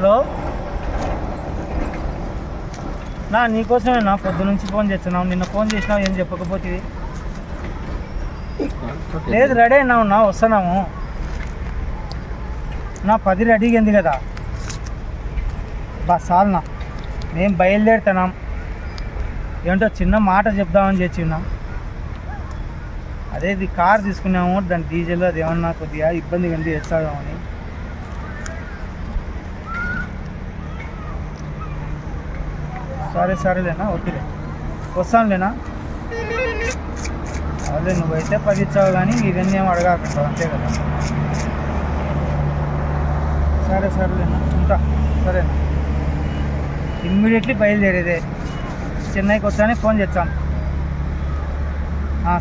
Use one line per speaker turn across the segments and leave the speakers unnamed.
Hello? నా నీకోసమే నా పొద్దు నుంచి ఫోన్ చేస్తున్నావు. నిన్న ఫోన్ చేసినావు ఏం చెప్పకపోతే లేదు రెడీ అయినావు నా వస్తున్నాము నా పది రెడీగా ఉంది కదా. బా సాల్నా. మేము బయలుదేరుతున్నాం. ఏంటో చిన్న మాట చెప్దామని చేస్తున్నాం. అదే ఇది కార్ తీసుకున్నాము దాని డీజిల్ అది ఏమన్నా కొద్దిగా ఇబ్బందిగా ఉంది తెచ్చాదామని సరే సరేలేనా? ఓకేలే వస్తానులేనా? అదే నువ్వైతే పది ఇచ్చావు కానీ ఇవన్నీ ఏం అడగాకుంటావు అంతే కదా? సరే సరేలేనా? ఉంటా. సరేనా? ఇమ్మీడియట్లీ బయలుదేరేదే. చెన్నైకి వచ్చానే ఫోన్ చేస్తాను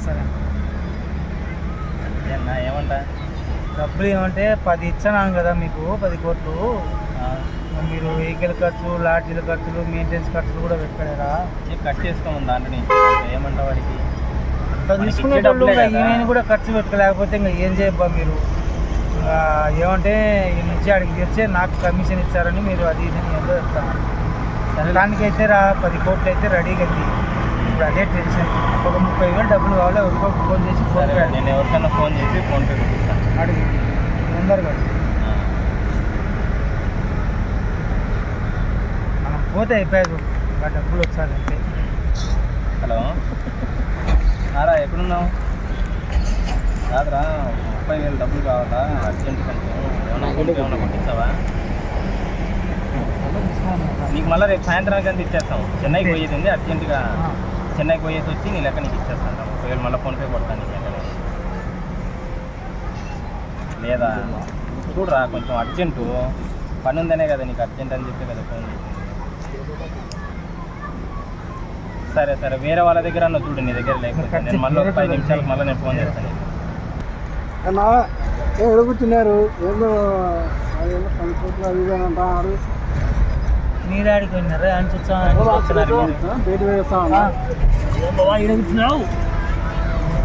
సరే.
ఏమంటా?
డబ్బులు ఏమంటే పది ఇచ్చాను కదా మీకు పది కోట్లు. మీరు వెహికల్ ఖర్చు లాడ్జీల ఖర్చులు మెయింటెనెన్స్ ఖర్చులు కూడా పెట్టుకోలేరా
కట్ చేసుకోమని దాంట్లో ఏమంటా వాడికి.
ఈయన కూడా ఖర్చు పెట్టుకోలేకపోతే ఇంకా ఏం చేయబ్బా మీరు? ఏమంటే ఈ నుంచి అడిగి తెచ్చే నాకు కమిషన్ ఇచ్చారని మీరు అది ఇది ఏదో చెప్తాను
సరే.
దానికైతే రా పది కోట్లు అయితే రెడీగా ఉంది ఇప్పుడు అదే టెన్షన్. ఒక ముప్పై వేలు డబ్బులు కావాలి? ఎవరికో ఫోన్ చేసి ఫోన్
నేను ఎవరికైనా ఫోన్ చేసి ఫోన్ పే
అడిగి. తొందరగా అడుగు. మనం పోతే అయిపోయారు. ఇంకా డబ్బులు వచ్చారు అంతే.
హలో? నారా ఎక్కడున్నావు? కాదురా ముప్పై వేలు డబ్బులు కావాలా? అర్జెంట్ కొంచెం. పే ఏమన్నా కొట్టించావా? నీకు మళ్ళీ రేపు సాయంత్రానికి అంతా ఇచ్చేస్తాం. చెన్నైకి పోయేది ఉంది అర్జెంటుగా.
ఆ,
చెన్నైకి పోయేసి వచ్చి నీ లెక్క నీకు ఇచ్చేస్తాను ముప్పై వేలు మళ్ళీ ఫోన్ పే కొడతాను నీకు వెంటనే లేదా? చూడరా కొంచెం అర్జెంటు. పని ఉందనే కదా నీకు అర్జెంట్ అని చెప్పి కదా ఫోన్. సరే సరే. వేరే వాళ్ళ దగ్గర అన్న చూడు నీ దగ్గర లేకపోతే. నేను మళ్ళీ ఒక పది నిమిషాలకు మళ్ళీ నేను ఫోన్ చేస్తాను.
ఎడుగుతున్నారు ఏందో అదేదో పది కోట్లు అది ఇది అని అంటున్నారు
మీ డాడీకి పోయినారా అని చూస్తాను
బయట వేస్తా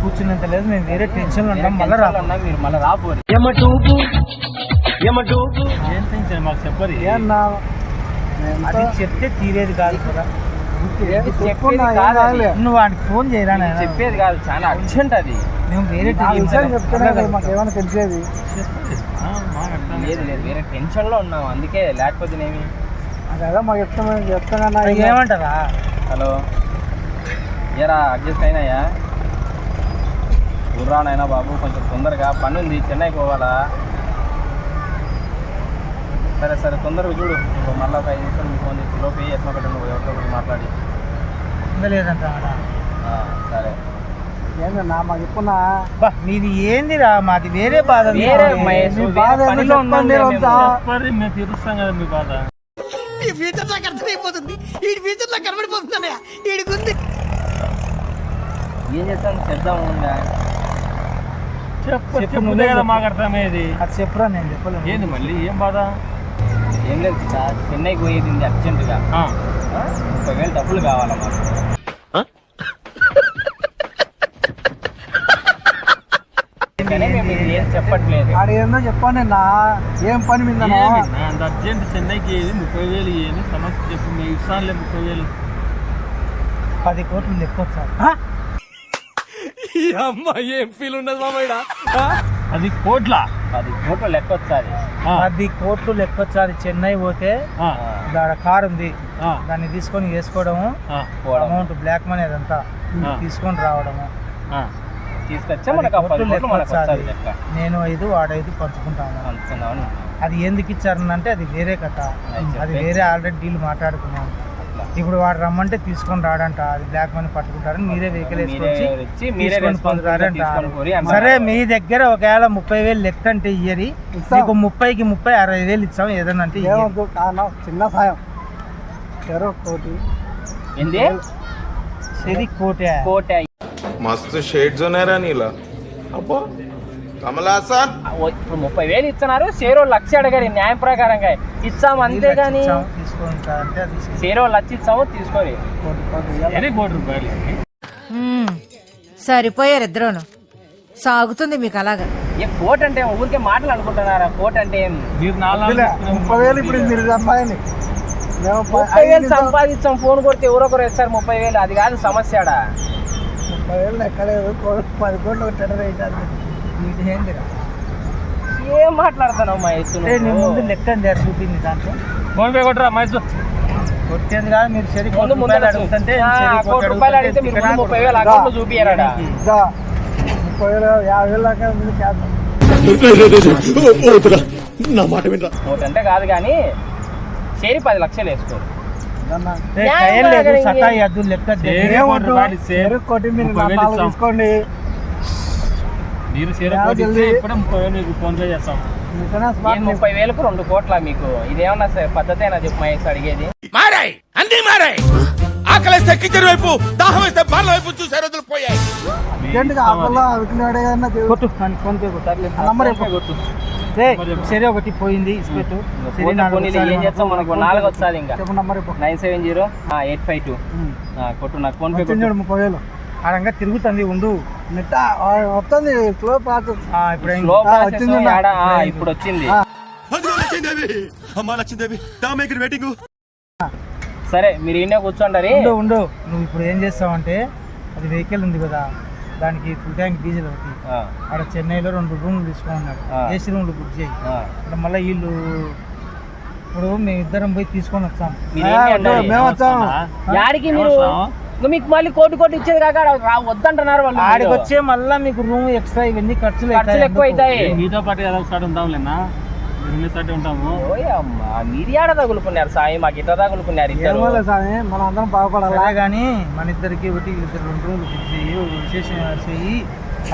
కూర్చున్నంత లేదు. మేము వేరే టెన్షన్లో ఉంటాం మళ్ళీ రా
అన్నా మీరు మళ్ళీ రాపోరు ఏం టెన్షన్ మాకు చెప్పరు
ఏమన్నా?
అది చెప్తే తీరేది కాదు కదా. నువ్వు వాడికి ఫోన్ చేయరా?
చెప్పేది కాదు చాలా అర్జెంట్ అది.
మేము వేరే
ఏమైనా తెలిసేది?
లేదు లేదు వేరే టెన్షన్లో ఉన్నాం అందుకే లేకపోతే నేమి.
అదే మాకు చెప్తామని చెప్తానన్నా
ఏమంటారా?
హలో. ఏరా అడ్జస్ట్ అయినాయా? గుర్రానైనా బాబు కొంచెం తొందరగా పని ఉంది చెన్నై పోవాలా? సరే సరే తొందరగా చూడు. మళ్ళీ ఒక ఐదు నిమిషాలు ఫోన్ చేసి లోపు ఎట్లా పెట్టండి నువ్వు ఎవరితో ఒకటి మాట్లాడి.
లేదంట
ఆ, సరే.
ఏందన్నా మాకు
మీది ఏందిరా? మాది వేరే బాధ.
వేరే
మీ
పనిలో మేము. తీరుస్తాం కదా మీ బాధ.
ఈ ఫ్యూచర్ నాకు అర్థమైపోతుంది. ఈ ఫ్యూచర్ నాకు కనబడిపోతుందన్నయ్య ఈడికుంది
ఏం చేస్తాం? చేద్దాం ఉందా
చెప్పు నువ్వే చెప్పు.
అర్థమయ్యేది.
అది చెప్పురా నేను చెప్పలేను.
ఏంది మళ్ళీ? ఏం బాధ? ఏం లేదు సార్ చెన్నైకి పోయేది ఉంది అర్జెంటుగా. ఆ? ముప్పై వేలు డబ్బులు కావాలా మాకు? కానీ మేము ఇది ఏం చెప్పట్లేదు.
ఆడ ఏందో చెప్పండి నా ఏం పని మీదనో?
అంత అర్జెంట్ చెన్నైకి ఏది ముప్పై వేలు ఇవ్వని సమస్య చెప్పు మీ ఇస్తానులే ముప్పై వేలు.
పది కోట్లు ఎక్కువ సార్.
అది కోట్ల?
పది కోట్లు లెక్క వచ్చాది
పది కోట్లు లెక్కొచ్చాది. చెన్నై పోతే ఆడ కార్ ఉంది దాన్ని తీసుకొని వేసుకోవడము అమౌంట్ బ్లాక్ మనీ అదంతా. తీసుకొని రావడము. లెక్క
వచ్చాది
వచ్చాది.
లెక్క.
నేను ఐదు వాడు ఐదు పంచుకుంటాము
అనుకున్నాను
అది ఎందుకు ఇచ్చారనంటే అది వేరే కథ.
అది
వేరే ఆల్రెడీ డీల్ మాట్లాడుకున్నాం
అట్లా
ఇప్పుడు వాడు రమ్మంటే తీసుకొని రాడంట. అది బ్లాక్ మనీ పట్టుకుంటారని మీరే వెహికల్ వేసుకొచ్చి తీసుకొని
పొందుతారంట
సరే మీ దగ్గర ఒకవేళ ముప్పై వేలు లెక్క అంటే ఇయ్యరి. మీకు ముప్పైకి ముప్పై అరవై వేలు ఇచ్చాం ఏదన్నా అంటే
చిన్న సాయం. కోటి.
కోట.
కోట.
మస్తు షేడ్స్ ఉన్నారా నీలా.
అబ్బా. ఇప్పుడు ముప్పై వేలు ఇస్తున్నారు. సేరో లక్ష అడగారు. న్యాయం ప్రకారంగా ఇచ్చాము
అంతే కానీ
సేరో లక్ష ఇచ్చాము తీసుకోలేదు
కోటి
రూపాయలు
సరిపోయారు ఇద్దరును. సాగుతుంది మీకు అలాగా.
ఏ కోట్ అంటే ఊరికే మాటలు అనుకుంటున్నారా? కోట్ అంటే
ముప్పై వేలు ఇప్పుడు మీరు సంపాదించి.
ముప్పై వేలు సంపాదించాం. ఫోన్ కొడితే ఎవరొకరు ఇస్తారు ముప్పై వేలు. అది కాదు సమస్యడా
ముప్పై వేలు ఎక్కడ పది కోట్లు
ఏం మాట్లాడుతున్నావు మా యేసు
అంటే నీ ముందు? లెక్క చూపింది దాంట్లో.
ఫోన్ పే కొట్టరా మైసూర్
కొట్టేది కాదు మీరు సరి
ముందు
అడుగుతుంటే
కోటి రూపాయలు అడిగితే మీరు ముప్పై వేలు. అకౌంట్లో చూపియారడా
ఇంకా ముప్పై వేలు యాభై వేలు దాకా చేద్దాం.
ఒకటి అంటే కాదు కానీ చేరి పది లక్షలు
కయ్యం లేదు సతాయి అద్దు లెక్క
సరే.
మీరు.
ఇప్పుడే ముప్పై వేలు మీకు ఫోన్ పే చేస్తాం.
ముప్పై వేలకు రెండు కోట్ల మీకు. ఇదేమన్నా సరే పద్ధతేనా చెప్పు మహేష్ అడిగేది?
మారాయి అన్ని మారాయి. ఆకలిస్తే కిచెన్ వైపు దాహం వేస్తే బాల వైపు చూసే రోజులు పోయాయి.
కొట్టు ఫోన్ పే కొట్టు.
నంబర్.
కొట్టు.
సరే ఒకటి పోయింది ఇస్పెట్టు.
ఏం చేస్తాం? మనకు నాలుగు వస్తుంది ఇంకా.
చెప్పు నంబర్ ఇప్పుడు
nine seven zero eight five two. కొట్టు నాకు ఫోన్ పే
ముప్పై వేలు.
ఆడంగా తిరుగుతుంది ఉండు.
వస్తుంది స్లో ప్రాసెస్
ఆ, ఇప్పుడు
వచ్చింది
వెయిటింగ్.
సరే మీరు ఈయన కూర్చోండి
ఉండు ఉండు. నువ్వు ఇప్పుడు ఏం చేస్తావంటే అది వెహికల్ ఉంది కదా దానికి ఫుల్ ట్యాంక్ డీజిల్ ఒకటి. ఆడ చెన్నైలో రెండు రూమ్లు తీసుకున్నాడు
ఆ.
ఏసీ రూమ్లు బుక్ చేయి. ఇక్కడ మళ్ళీ వీళ్ళు ఇప్పుడు మేము ఇద్దరం పోయి తీసుకొని వచ్చాం
మేము వచ్చాం
యాడికి మీరు ఇంకా మీకు మళ్ళీ కోటి కోటి ఇచ్చేది కాక రా వద్దంటున్నారు వాళ్ళు
ఆడికి. వచ్చే మళ్ళీ మీకు రూమ్ ఎక్స్ట్రా ఇవన్నీ ఖర్చులు
ఖర్చులు ఎక్కువ. అవుతాయి.
మీతో పాటు ఏదో ఒకసారి ఉంటాంలేనా మీరు సాటి ఉంటాము.
ఓయమ్మా, మీరు ఏడ తగులుకున్నారు సాయి మాకు ఇట్లా తగులుకున్నారు ఇద్దరు.
మనం అందరం బాగుపడాలా?
సరే కానీ మన ఇద్దరికి ఒకటి ఇద్దరు రెండు రూమ్లు చేయి ఒక విశేషం చేయి.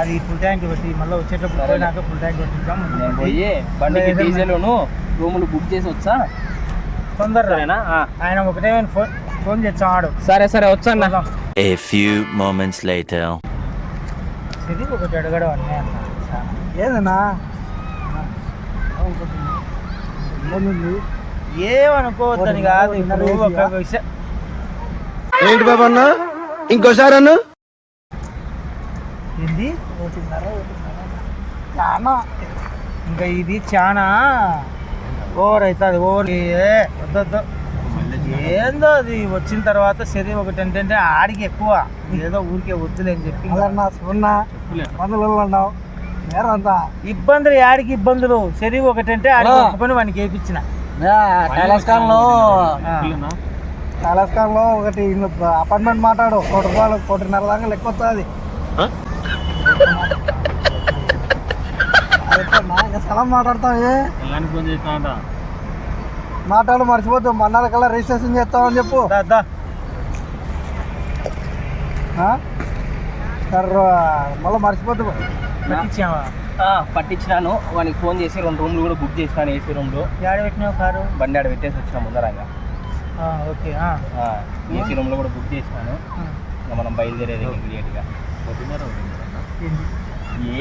అది ఫుల్ ట్యాంక్ పెట్టి మళ్ళీ వచ్చేటప్పుడు. పోయినాక ఫుల్ ట్యాంక్ పెట్టించాం
నేను పోయి బండికి
ఏదైనా-
డీజిల్ను రూములు బుక్ చేసి వచ్చా?
తొందరగా. ఆయన ఒకటే ఫోన్ ఫోన్ చేస్తాం ఆడు.
సరే సరే వచ్చాను.
A few moments later.
ఇది ఒకటి అడగడం అన్నీ అన్న. చాలా.
ఏదన్నా? ఏముంది?
ఏమనుకోవద్దని కాదు ఇప్పుడు ఒక విషయం
ఏంటి బాబా అన్న? ఇంకోసారి అన్న?
ఏంది?
చాలా
ఇంకా ఇది చాలా ఓవర్ అవుతుంది ఓవర్. ఏ వద్దొద్దు. ఏందో అది వచ్చిన తర్వాత సరే ఒకటి ఏంటంటే ఆడికి ఎక్కువ. ఏదో ఊరికే వద్దులే అని చెప్పి
నేరంతా
ఇబ్బందులు ఆడికి ఇబ్బందులు. సరే ఒకటంటే ఆడికి
ఆ.
ఒక పని వానికి వేయించిన
ఒకటి అపార్ట్మెంట్ మాట్లాడు. కోటి రూపాయలు కోటిన్నర దాకా లెక్క వస్తుంది స్థలం మాట్లాడతావు?
పిల్లానికి
మాట్లాడు మర్చిపోతావు. మన్నాల కల్లా రిజిస్ట్రేషన్ చేస్తామని చెప్పు. మళ్ళీ
ఆ, పట్టించినాను. వానికి ఫోన్ చేసి రెండు రూమ్లు కూడా బుక్ చేసినాను ఏసీ రూమ్లు.
ఏడ పెట్టినావు కారు?
బండి ఆడ పెట్టేసి వచ్చిన ముందరంగా
ఆ, ఓకే ఆ.
ఏసీ రూమ్లో కూడా బుక్ చేసినాను. మనం బయలుదేరేది ఇమీడియట్గా
ఒకటిన్నర.
ఏంది?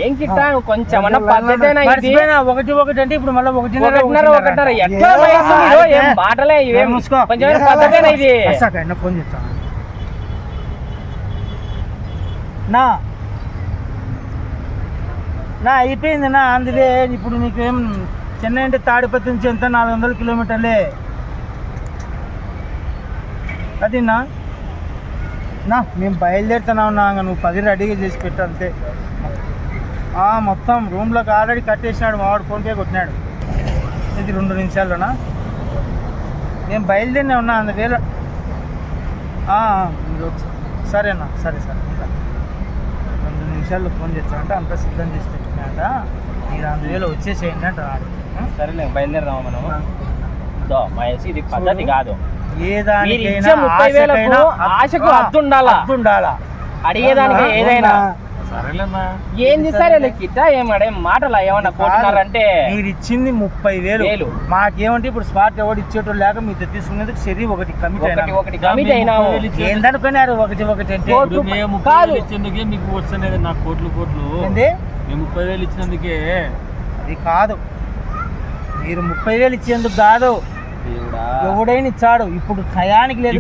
ఏం కిట్టా? నువ్వు కొంచెం అన్న పద్ధతేనా ఇది?
మర్చిపోయినా ఒకటి ఒకటి అంటే ఇప్పుడు మళ్ళీ ఒకటి
ఒకటిన్నర. ఒకటిన్నర ఎట్లా వయసు మీరు? ఏం మాటలే ఇవేం.
మూసుకో.
కొంచెం పద్ధతేనా ఇది?
ఫోన్ చేస్తాను నా. నా అయిపోయింది నా అందుకే ఇప్పుడు నీకేం చెన్నై అంటే తాడిపత్రి నుంచి ఎంత? నాలుగు వందల కిలోమీటర్లే. అది నా. మేము బయలుదేరుతున్నాం నా నువ్వు పది రెడీగా చేసి పెట్టు అంతే. మొత్తం రూమ్లోకి ఆల్రెడీ కట్టేసినాడు మావాడు ఫోన్పే కొట్టినాడు. ఇది రెండు నిమిషాల్లోనా? నేను బయలుదేరినే ఉన్నా అందువేళ మీరు సరేనా సరే సరే. రెండు నిమిషాల్లో ఫోన్ చేస్తానంటే అంతా సిద్ధం చేసి పెట్టుకున్నాట మీరు అందువేళ వచ్చేసేయండి అంటున్నాడు
సరేలే బయలుదేరదామా మనం మహేష్ ఇది పద్ధతి కాదు.
ఏ
మీరు
దానికైనా
ఇచ్చే ముప్పై వేలకు
ఆశకైనా
ఆశకు అడిగేదానికి ఏదైనా. ఏంది సరే కిట్ట ఏమడే మాటలా ఏమన్నా కొట్టినారంటే
మీరు ఇచ్చింది ముప్పై వేలు. మాకేమంటే ఇప్పుడు స్పాట్ ఎవడు ఇచ్చేటోళ్ళు లేక మీతో తీసుకునేందుకు సరి ఒకటి కమిట్
ఒకటి ఒకటి కమిట్ అయినాము.
ఏందనుకున్నారు? ఒకటి ఒకటి అంటే
కాదు.
ఇచ్చేందుకే మీకు వస్తున్నది నాకు కోట్లు కోట్లు. మేము ముప్పై వేలు ఇచ్చినందుకే.
అది కాదు. మీరు ముప్పై వేలు ఇచ్చేందుకు కాదు. ఎవడైనా ఇచ్చాడు. ఇప్పుడు టయానికి లేదు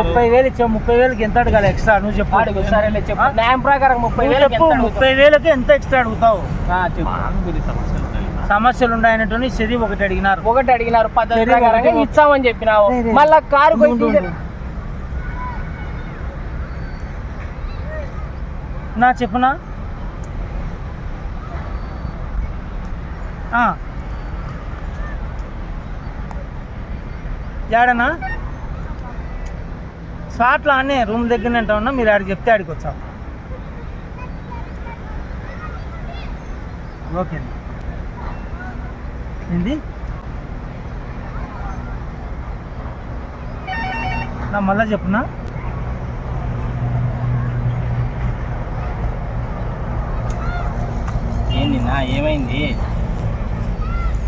ముప్పై వేలు ఇచ్చావు ముప్పై వేలకి ఎంత అడగాలి ఎక్స్ట్రా? నువ్వు చెప్పు.
అడుగు సరేలే చెప్పు.
ఆ?
న్యాయం ప్రకారం ముప్పై వేలు
ముప్పై వేలకి ఎంత ఎక్స్ట్రా అడుగుతావు?
సమస్యలు ఉన్నాయి నా.
సమస్యలు ఉన్నాయనట్టు చదివి ఒకటి అడిగినారు.
ఒకటి అడిగినారు పద్ధతి ప్రకారంగా. ఇచ్చామని చెప్పినావు. మళ్ళా కారు.
నా చెప్పునా? ఏడనా స్పాట్లో అన్నీ రూమ్ దగ్గరనే ఉంటా ఉన్నా మీరు ఆడికి చెప్తే ఆడికి వచ్చాం. ఓకే ఏంది? నా మళ్ళా చెప్పునా?
ఏంది నా ఏమైంది ఈ అట్లా కొట్ల కదా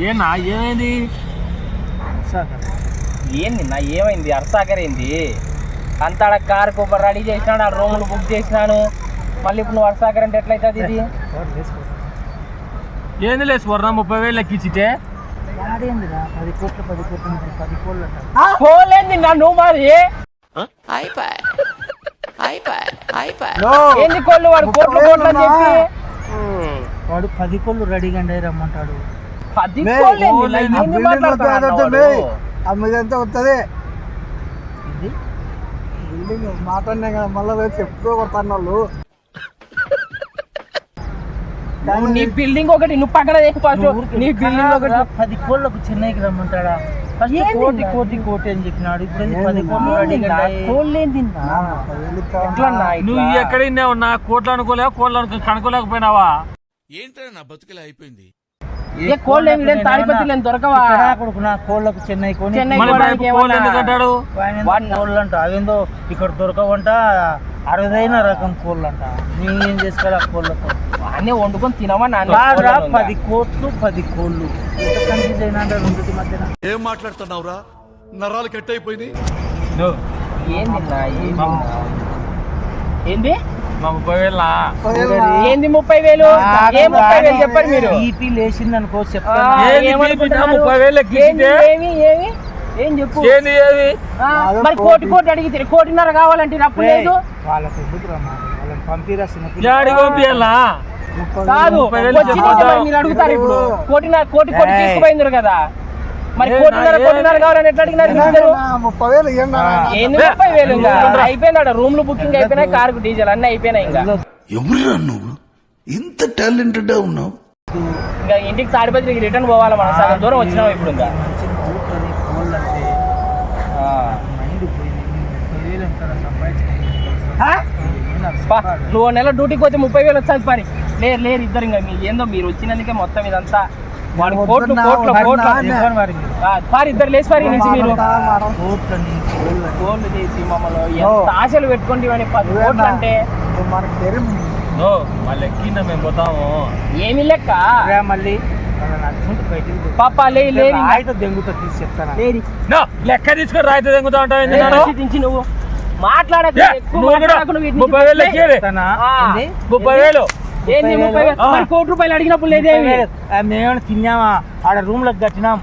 ఏనా? ఏమైంది
ఏంది నా ఏమైంది అర్సాకర్ ఏంది అంత ఆడ కార్ కొబ్బరి రెడీ చేసినాడు ఆ రూములు బుక్ చేసినాను మళ్ళీ ఇప్పుడు నువ్వు అర్సాకర్ అంటే ఎట్లయితుంది ఇది
ఏంది లేదు స్వర్ణ ముప్పై వేలు లెక్కించితే
పది కోట్లు పది కోట్లు ఉంటాయి, పది కోట్లు అంటారు
పోలేంది నా నువ్వు మరి ఏంది కోళ్ళు వాడు కోట్లు కోట్లు అని చెప్పి
వాడు పది కోళ్ళు రెడీగా అండి రమ్మంటాడు.
పది.
అమ్మదంతా వస్తుంది బిల్డింగ్ మాట్లాడినా కదా మళ్ళీ చెప్తూ కొడతాను వాళ్ళు.
నీ బిల్డింగ్ ఒకటి నువ్వు పక్కన ఫస్ట్. నీ బిల్డింగ్ ఒకటి
పది కోళ్ళకు చెన్నైకి రమ్మంటాడా? ఫస్ట్ కోటి? కోటి కోటి అని చెప్పినాడు. ఇప్పుడు పది.
కోళ్ళు?
నువ్వు ఎక్కడ విన్నావు నా కోట్లు అనుకోలేవు? కోళ్ళు అనుకో కనుకోలేకపోయినావా
ఏంట్రా నా బతుకులా అయిపోయింది?
ఏ కోళ్ళు ఏమి దొరకవా?
నా కోళ్ళకు చెన్నై కొని
చెన్నై
కోళ్ళు? ఎందుకంటాడు
కోళ్ళు అంట అవేందో ఇక్కడ దొరకవంట అరుదైన రకం కోళ్ళు అంట ఏం చేసుకోవాలి ఆ కోళ్ళతో
అన్నీ వండుకొని తినమని
పది కోట్లు పది కోళ్ళు. ఎంత కన్ఫ్యూజ్ అయినా అంటే రెండింటి మధ్యన.
ఏం మాట్లాడుతున్నావురా? నరాలు కట్ అయిపోయింది
ఏంది నా? ఏంది? ఏంది
ముప్పై వేలు
ఏంది ముప్పై వేలు ఏ ముప్పై వేలు చెప్పండి. మీరు
బీపీ లేచింది అనుకో
ఏం చెప్పు? మరి కోటి. కోటి అడిగితే కోటిన్నర కావాలంటే అప్పు లేదు?
వాళ్ళకి ఎందుకు రమ్మా వాళ్ళని పంపిరా
పంపియాలా?
కాదు. మరి అడుగుతారు ఇప్పుడు. కోటిన్నర కోటి కోటి. తీసుకుపోయిందరు కదా. మరి కోటిన్నర కోటిన్నర కావాలని ఎట్లా అడిగినారు ఇద్దరు?
ముప్పై వేలు.
ఏంది ముప్పై వేలు ఇంకా? రూమ్లు బుకింగ్ అయిపోయినాయి కారుకు డీజిల్ అన్ని అయిపోయినాయి ఇంకా.
ఎవరురా నువ్వు? ఇంత టాలెంటెడ్ ఉన్నావు.
ఇంకా ఇంటికి తాడిపత్రికి రిటర్న్ పోవాలి మనం? సగం దూరం వచ్చినాం ఇప్పుడు ఇంకా. నువ్వు నెల డ్యూటీకి పోతే ముప్పై వేలు వచ్చాది పని. లేరు లేరు ఇద్దరు ఇంకా. మీ ఏందో మీరు వచ్చినందుకే మొత్తం ఇదంతా వాడి కోట్లు కోట్లు కోట్లు ఇద్దరు లేచి నుంచి మీరు. చేసి మమ్మల్ని ఎంత ఆశలు పది కోట్లు అంటే
మనకి
మళ్ళీ మేము పోతాము.
ఏమి లెక్క?
మళ్ళీ.
పాప లే
దెంగుతో తీసి చెప్తాను
నో లెక్క తీసుకొని రాయితే తెంగుతా ఉంటావు
లే, నువ్వు. మాట్లాడకు
ముప్పై వేలు
లే.
ముప్పై వేలు.
కోటి రూపాయలు అడిగినప్పుడు.
ఆ, మేమేమైనా తిన్నామా? ఆడ రూమ్లకు కట్టినాం.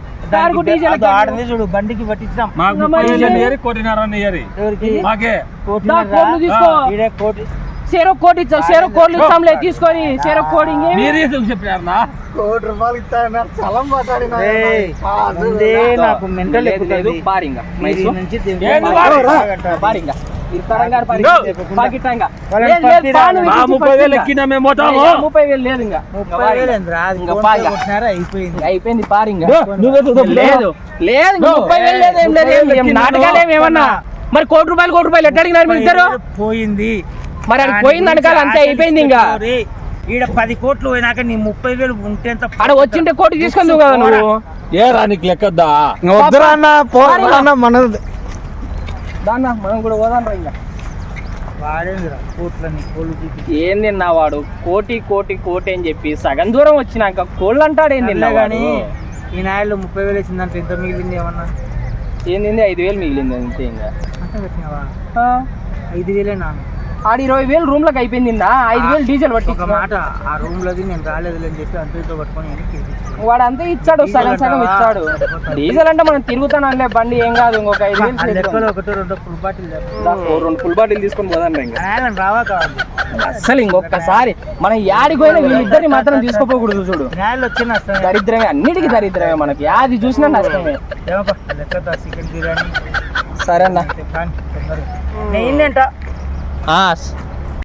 చూడు బండికి పట్టించాం కోటి
సేరో కోటి ఇచ్చావు సేరో కోట్లు ఇస్తాంలే తీసుకొని సేరో కోడి ఇంకేమి?
మీరు ఎందుకు చెప్పినారనా
కోటి రూపాయలు ఇస్తాయన్నారు చలం మాట్లాడినా
నాకు మెంటల్
లేదు,
ముప్పై వేలు
లేదు, ఇంకా.
ముప్పై వేలు? అయిపోయింది.
అయిపోయింది. లేదు లేదు. ముప్పై వేలు లేదు ఏం లేదు నాటకాలు మరి కోటి రూపాయలు కోటి రూపాయలు ఎట్లా అడిగినారు మీరు ఇద్దరు?
పోయింది.
మరి అది పోయింది అనకాల అంతే అయిపోయింది ఇంకా.
ఈడ పది కోట్లు పోయినాక నీ ముప్పై వేలు ఉంటే ఎంత
ఆడ వచ్చింటే కోటి తీసుకుంది కదా నువ్వు
ఏ రా నీకు లెక్కద్దా
వద్దురా అన్న పోరా అన్న మనది.
దాన్న మనం కూడా పోదాం రా ఇంకా.
వాడేందిరా కోట్లని కోళ్ళు
ఏం తిన్నా వాడు? కోటి కోటి కోటి అని చెప్పి సగం దూరం వచ్చినాక కోళ్ళు అంటాడు ఏం తిన్నా
కానీ ఈ నాయలు ముప్పై వేలు వచ్చిందంటే ఎంత మిగిలింది ఏమన్నా?
ఏం తింది ఐదు వేలు మిగిలింది అంతే ఇంకా.
ఐదు వేలే నాన్న
ఆడ ఇరవై వేలు రూమ్లకు అయిపోయింది ఐదు వేలు డీజిల్
ఒక
పట్టి
మాట ఆ నేను అని చెప్పి పట్టుకొని.
వాడు అంతే ఇచ్చాడు సగం సగం ఇచ్చాడు. డీజిల్ అంటే మనం తిరుగుతానంలే బండి ఏం కాదు ఇంకొక ఐదు వేలు
ఒకటో రెండో ఫుల్ బాటిల్
దా, ఓ రెండు ఫుల్ బాటిల్ తీసుకొని పోదాం
రావా కావాలి.
అస్సలు ఇంకొకసారి మనం యాడికి పోయినా వీళ్ళిద్దరిని మాత్రం తీసుకోపోకూడదు చూడు. దరిద్రమే అన్నిటికీ దరిద్రమే మనకి. యాది చూసినా నష్టమే. సరే అన్న.
కానీ